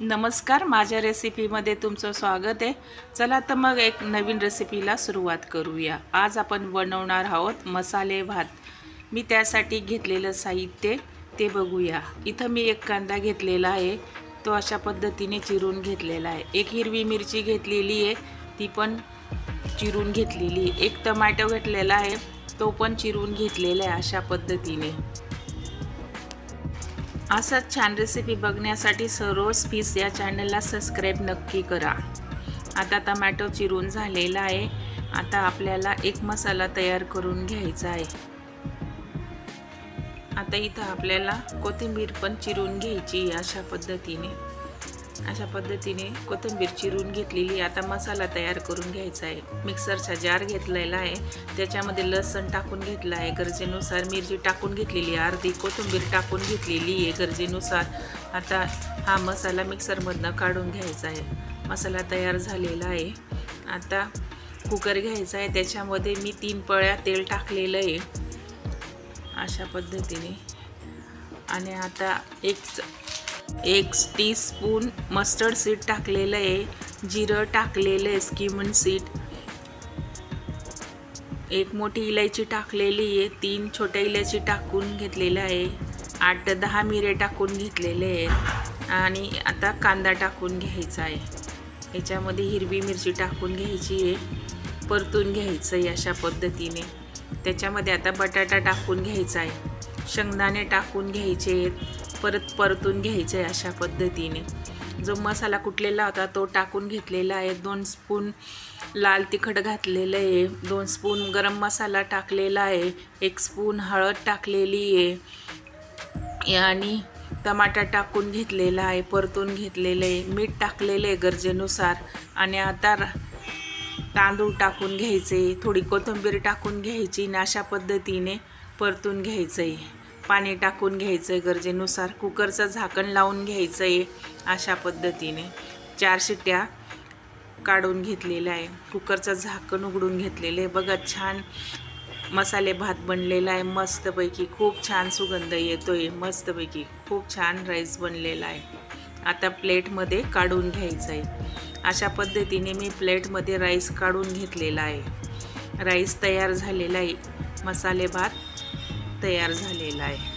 नमस्कार माझ्या रेसिपीमध्ये तुमचं स्वागत आहे. चला तर मग एक नवीन रेसिपीला सुरुवात करूया. आज आपण बनवणार आहोत मसाले भात. मी त्यासाठी घेतलेलं साहित्य ते बघूया. इथं मी एक कांदा घेतलेला आहे. तो अशा पद्धतीने चिरून घेतलेला आहे. एक हिरवी मिरची घेतलेली आहे. ती पण चिरून घेतलेली आहे. एक टमॅटो घेतलेला आहे. तो पण चिरून घेतलेला आहे अशा पद्धतीने. असंच छान रेसिपी बघण्यासाठी सरोज फीस या चॅनलला सबस्क्राईब नक्की करा. आता टमॅटो चिरून झालेला आहे. आता आपल्याला एक मसाला तयार करून घ्यायचा आहे. आता इथं आपल्याला कोथिंबीर पण चिरून घ्यायची अशा पद्धतीने. अशा पद्धतीने कोथिंबीर चिरून घेतलेली आता मसाला तयार करून घ्यायचा आहे. मिक्सरचा जार घेतलेला आहे. त्याच्यामध्ये लसण टाकून घेतला आहे. गरजेनुसार मिरची टाकून घेतलेली आहे. अर्धी कोथिंबीर टाकून घेतलेली आहे गरजेनुसार. आता हा मसाला मिक्सरमधनं काढून घ्यायचा आहे. मसाला तयार झालेला आहे. आता कुकर घ्यायचा आहे. त्याच्यामध्ये मी तीन पळ्या तेल टाकलेलं आहे. अशा पद्धतीने. आणि आता एक एक टीस्पून मस्टर्ड सीड टाकलेलं आहे. जिरं टाकलेलं आहे स्किमन सीड एक मोठी इलायची टाकलेली आहे. तीन छोट्या इलायची टाकून घेतलेलं आहे. आठ ते दहा मिरे टाकून घेतलेले आहेत. आणि आता कांदा टाकून घ्यायचा आहे. याच्यामध्ये हिरवी मिरची टाकून घ्यायची आहे. परतून घ्यायचं आहे अशा पद्धतीने. त्याच्यामध्ये आता बटाटा टाकून घ्यायचा आहे. शेंगदाणे टाकून घ्यायचे आहेत. परत परतून घ्यायचं आहे अशा पद्धतीने. जो मसाला कुटलेला होता तो टाकून घेतलेला आहे. दोन स्पून लाल तिखट घातलेलं आहे. दोन स्पून गरम मसाला टाकलेला आहे. एक स्पून हळद टाकलेली आहे. आणि टमाटा टाकून घेतलेला आहे. परतून घेतलेलं आहे. मीठ टाकलेलं आहे गरजेनुसार. आणि आता तांदूळ टाकून घ्यायचे. थोडी कोथिंबीर टाकून घ्यायची. आणि अशा पद्धतीने परतून घ्यायचं आहे पाणी टाकून घ्यायचं आहे गरजेनुसार. कुकरचं झाकण लावून घ्यायचं आहे अशा पद्धतीने. चार शिट्ट्या काढून घेतलेल्या आहे. कुकरचं झाकण उघडून घेतलेलं आहे. बघा छान मसाले भात बनलेला आहे. मस्तपैकी खूप छान सुगंध येतो आहे मस्तपैकी खूप छान राईस बनलेला आहे. आता प्लेटमध्ये काढून घ्यायचं आहे अशा पद्धतीने मी प्लेटमध्ये राईस काढून घेतलेला आहे. राईस तयार झालेला आहे. मसाले भात तयार झालेला आहे.